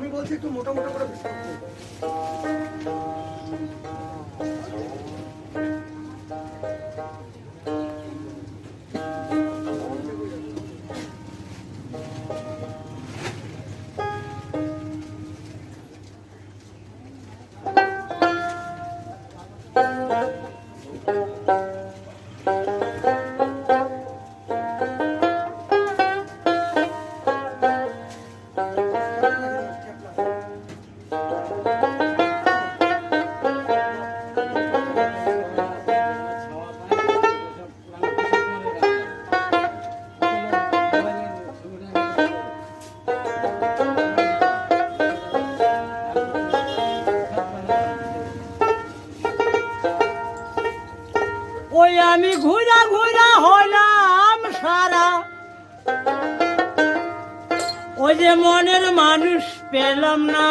আমি বলছি একটু মোটা মোটা করে ওই আমি ঘুরা ঘুরা হলাম সারা। ওই যে মনের মানুষ পেলাম না।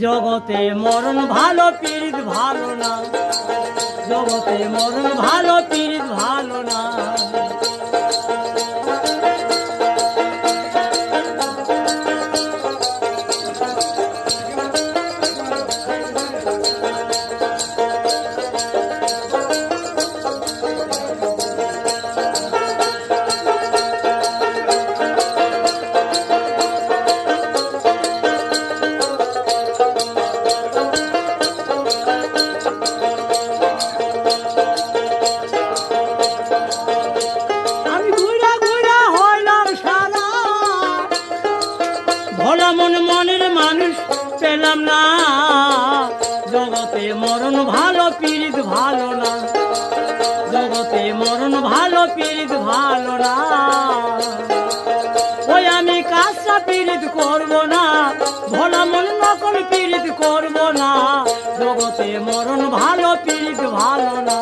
জগতে মরণ ভালো পীড়িত ভালো না। জগতে মরণ ভালো পীড়িত ভালো না। পেলাম না। জগতে মরণ ভালো, পীড়িত ভালো না। জগতে মরণ ভালো, পীড়িত ভালো না। ওই আমি কাজটা পীড়িত করব না, ভোলা মন নকল পীড়িত করব না। জগতে মরণ ভালো, পীড়িত ভালো না।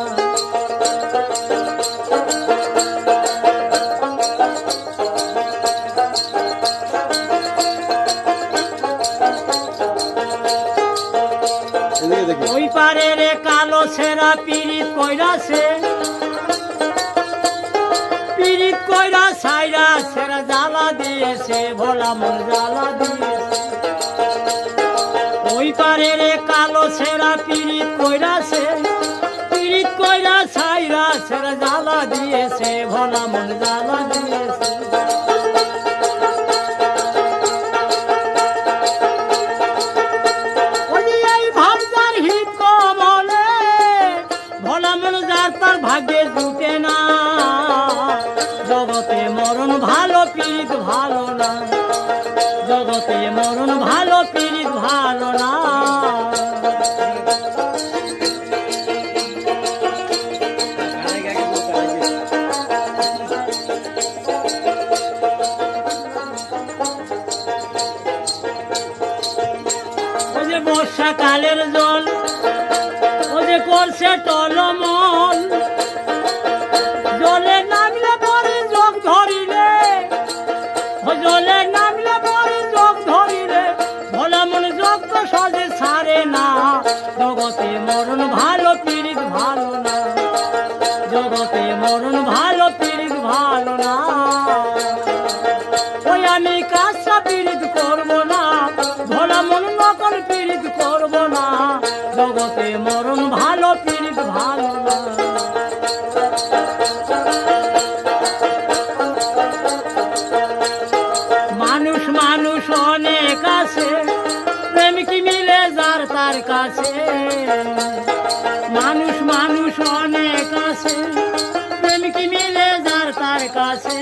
ওই পারে রে কালো ছেঁড়া পিরিত কইরাছে পিরিত কইরা ছাইরা ছেঁড়া জ্বালা দিয়েছে ভোলা মন জ্বালা দিয়েছে ওই পারে রে কালো ছেঁড়া পিরিত কইরাছে পিরিত কইরা ছাইরা ছেঁড়া জ্বালা দিয়েছে ভোলা মন জ্বালা তার ভাগ্যে জুটে না। জগতে মরণ ভালো পীড়িত ভালো না। জগতে মরণ ভালো পীড়িত ভালো না। বর্ষাকালের জল করছে টলমল। জলে নামলে পরে যোগ ধরিলে। জলে নামলে পরে যোগ ধরিলে। ভোলা মন যোগ তো সহজে ছাড়ে না। জগতে মরণ ভালো পীড়িত ভালো না। জগতে মরণ ভালো পীড়িত ভালো না। ওই আমি কাজটা পীড়িত করব না। ভোলা মন নকল পীড়িত করব না। জগতে মরণ ভালো মানুষ মানুষ অনেক আছে। প্রেম কি মিলে যার তার কাছে। মানুষ মানুষ অনেক আছে। প্রেম কি মিলে যার তার কাছে।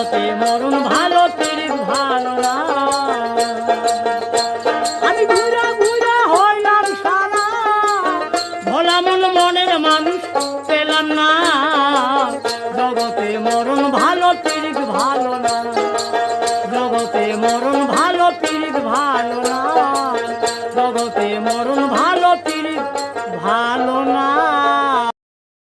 জগতে মরণ ভালো পীড়িত ভালো না। আমি ঘুরা ঘুরা হইলাম সারা, ভোলা মন মনের মানুষ পেলাম না। জগতে মরণ ভালো পীড়িত ভালো না, জগতে মরণ ভালো পীড়িত ভালো না, জগতে মরণ ভালো